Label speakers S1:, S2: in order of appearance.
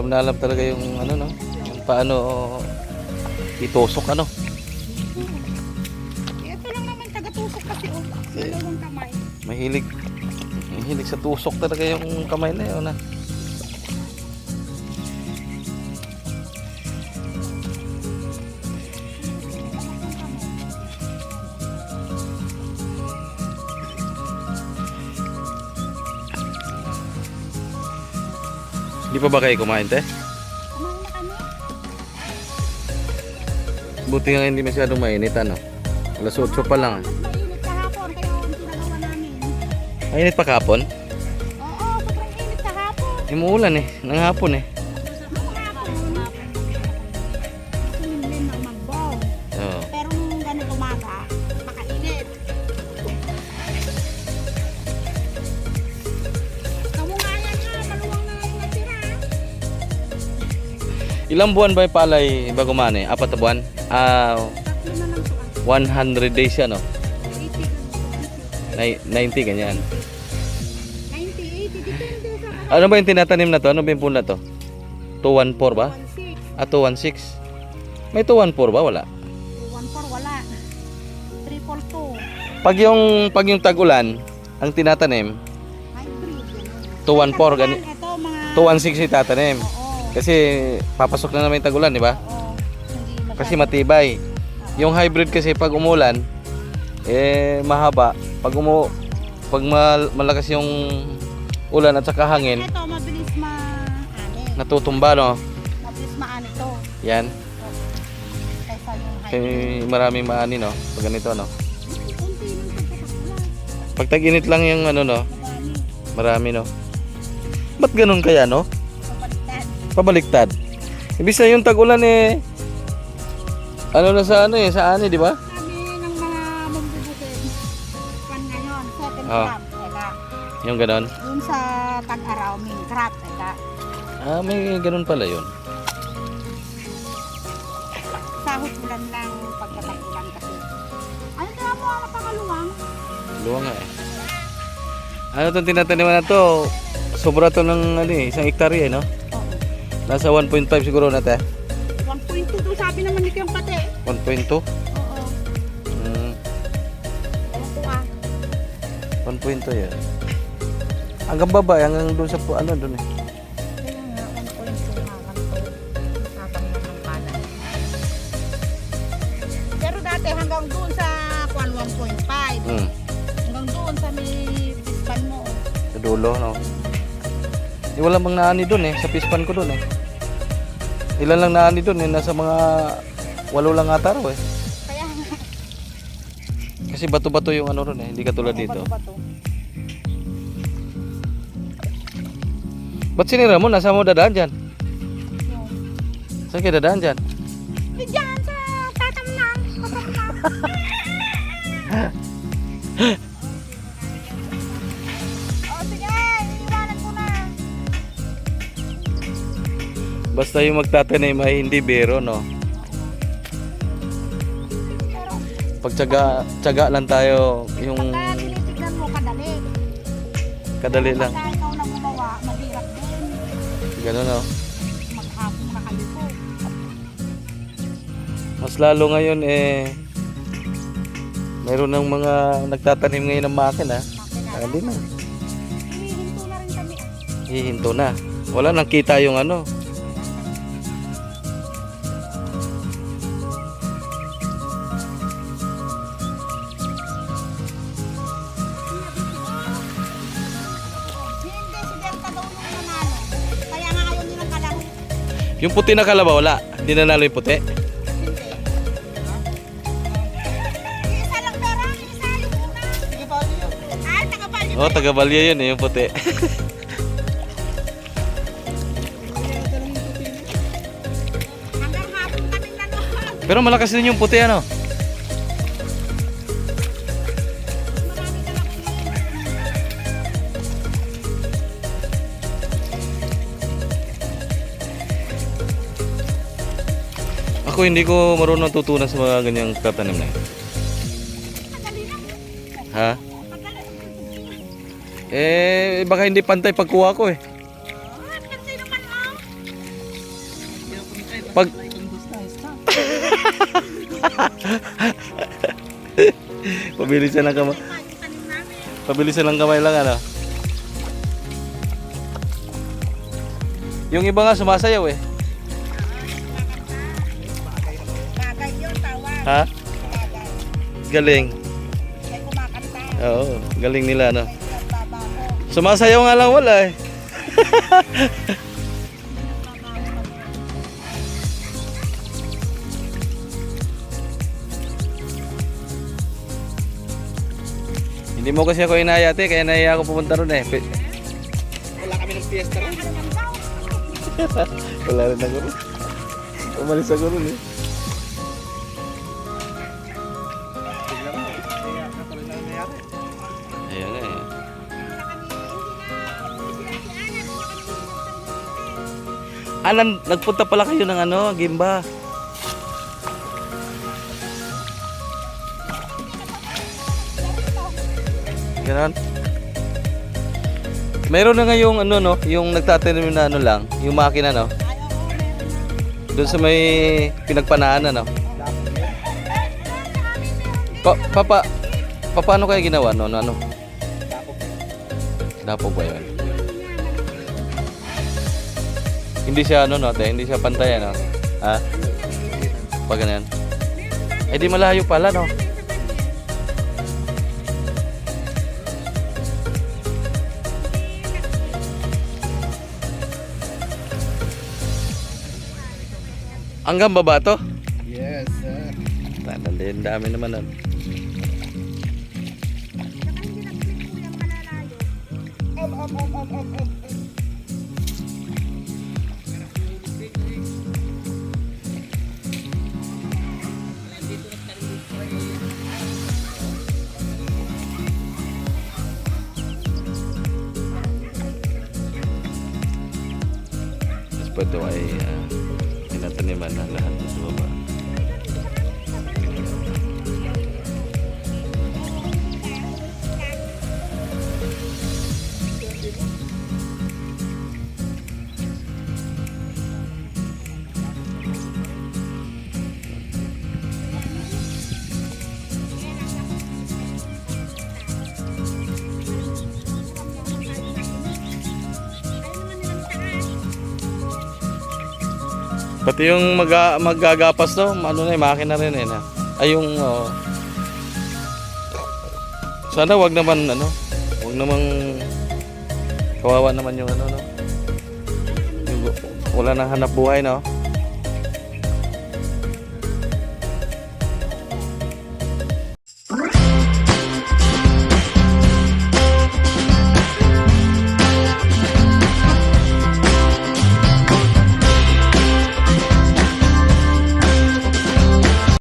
S1: Alam na alam talaga yung ano no, yung paano itusok ano.
S2: Ito lang naman taga-tusok kasi oh. Dalawang kamay.
S1: Mahilig mahilig sa tusok talaga yung kamay na yun ah. Hindi pa ba kayo kumain, te?
S2: Kumain na kami.
S1: Buti nga hindi masyadong mainit, ano? Alas 8 pa lang. ah.
S2: Mainit kahapon kaya ang ginagawa namin.
S1: Mainit pa kapon?
S2: Oo, sobrang init kahapon.
S1: Imuulan eh, ng hapon eh. Ilang buwan ba yung palay bago mani? Apat na buwan? Ah,
S2: Tatlo na lang to.
S1: 100 days yan, no?
S2: 80,
S1: Nai- 90, ganyan.
S2: 90, 80, depende sa
S1: Ano ba yung tinatanim na to? Ano ba yung pula to? 214 ba?
S2: 16.
S1: Ah, 216. May 214 ba? Wala.
S2: 214 wala. 342.
S1: Pag yung, pag yung tag-ulan, ang tinatanim,
S2: Hybrid.
S1: 214, gani.
S2: Ito mga...
S1: 216 yung tatanim.
S2: Oo.
S1: Kasi papasok na naman yung tag-ulan, di ba?
S2: Oo. Hindi masyado.
S1: Kasi matibay. Yung hybrid kasi pag umulan, eh mahaba. Pag umu pag mal- malakas yung ulan at saka hangin,
S2: Ito mabilis maani.
S1: natutumba no.
S2: Mabilis maani to.
S1: Yan.
S2: Kaysa yung
S1: Kasi
S2: hybrid.
S1: maraming maani no. Pag ganito no.
S2: Kunti lang.
S1: Pag tag-init lang yung ano no,
S2: Marami.
S1: marami no. Ba't ganun kaya no? Pabaliktad. Ibig sabihin yung tag-ulan eh ano na sa ano eh, sa ani, di ba?
S2: Kami ng mga mambubukin. Pan ngayon. Second
S1: Ah.
S2: crop. Eka.
S1: Yung ganon.
S2: Dun sa tag-araw, main crop. Eka.
S1: Ah, may ganun pala yun.
S2: Sahot ulan lang pagkatag-ulan kasi. Ano kaya mo ang napakaluwang?
S1: Luwa nga eh. Ano itong tinataniman na to? Sobra to ng ano eh, isang hektarya eh, no? Nasa 1.5 siguro na te.
S2: 1.2 to sabi naman ni Kiyang Pate.
S1: 1.2?
S2: Oo.
S1: Mm,
S2: Ewan ko ah.
S1: 1.2 yan. Hanggang baba, hanggang doon sa pu- ano doon eh.
S2: Kaya nga, 1.2 nga ganito. Tatamnan ng kanan. Pero dati hanggang doon sa kwan 1.5.
S1: Mm,
S2: Hanggang doon sa may pispan mo.
S1: sa dulo, no? Eh, wala bang naani doon eh, sa pispan ko doon eh. Ilan lang naani doon eh, nasa mga walo lang ata raw eh.
S2: Kaya nga.
S1: Kasi bato-bato yung ano ron eh, hindi katulad dito.
S2: Bato-bato.
S1: Ba't sinira mo? Nasa mo dadaan dyan?
S2: Yun.
S1: Saan kayo dadaan dyan?
S2: Diyan sa tatamnan. Tatamnan.
S1: Basta yung magtatanim ay hindi biro, no?
S2: Pero
S1: Pag tsaga, lang tayo, yung
S2: pagka tinitignan mo, kadali.
S1: kadali lang.
S2: Pagka ikaw na gumawa, mahirap din.
S1: Ganun, no?
S2: Maghapon na kayo po.
S1: Mas lalo ngayon, eh, mayroon ng mga nagtatanim ngayon ng makina.
S2: Makina.
S1: Ah, Hindi na.
S2: Hihinto na rin kami.
S1: Hihinto na. Wala nang kita yung ano. Yung puti na kalabaw, wala. Hindi nanalo yung puti. Oh, taga Balya yun eh, yung puti. Pero malakas din yung puti, ano? Ako hindi ko marunong tutunan sa mga ganyang tatanim na yun.
S2: Lang.
S1: Ha? Eh, baka hindi pantay pagkuha ko eh. Pag Pabilisan ng kamay. Pabilisan ng kamay lang ano. Yung iba nga sumasayaw eh. Ha? Galing. Oo, galing nila no. Sumasayaw nga lang wala eh. Hindi mo kasi ako inaya ate, kaya naiya ako pumunta ron eh.
S3: Wala kami ng fiesta
S2: daw?
S1: Wala rin ako ron. Umalis ako ron eh. Alan, nagpunta pala kayo ng ano, Gimba. Ganon. Meron na nga yung ano no, yung nagtatanim na ano lang, yung makina no. Doon sa may pinagpanaan ano. Pa, papa, pa, paano kaya ginawa no? Ano? Dapog ba yun? Hindi siya ano no, te, hindi siya pantay ano. Ha? Pag ganyan. Eh di malayo pala no. Hanggang baba to?
S3: Yes, sir.
S1: Tandaan dami naman nun.
S2: Om, om, om, om, om, om.
S1: Po ito ay uh, tinataniman na lahat Pati yung mag maggagapas no, ano na, makina rin eh na. Ay yung oo. Sana wag naman ano, wag namang kawawa naman yung ano no. Yung, wala nang hanap buhay no.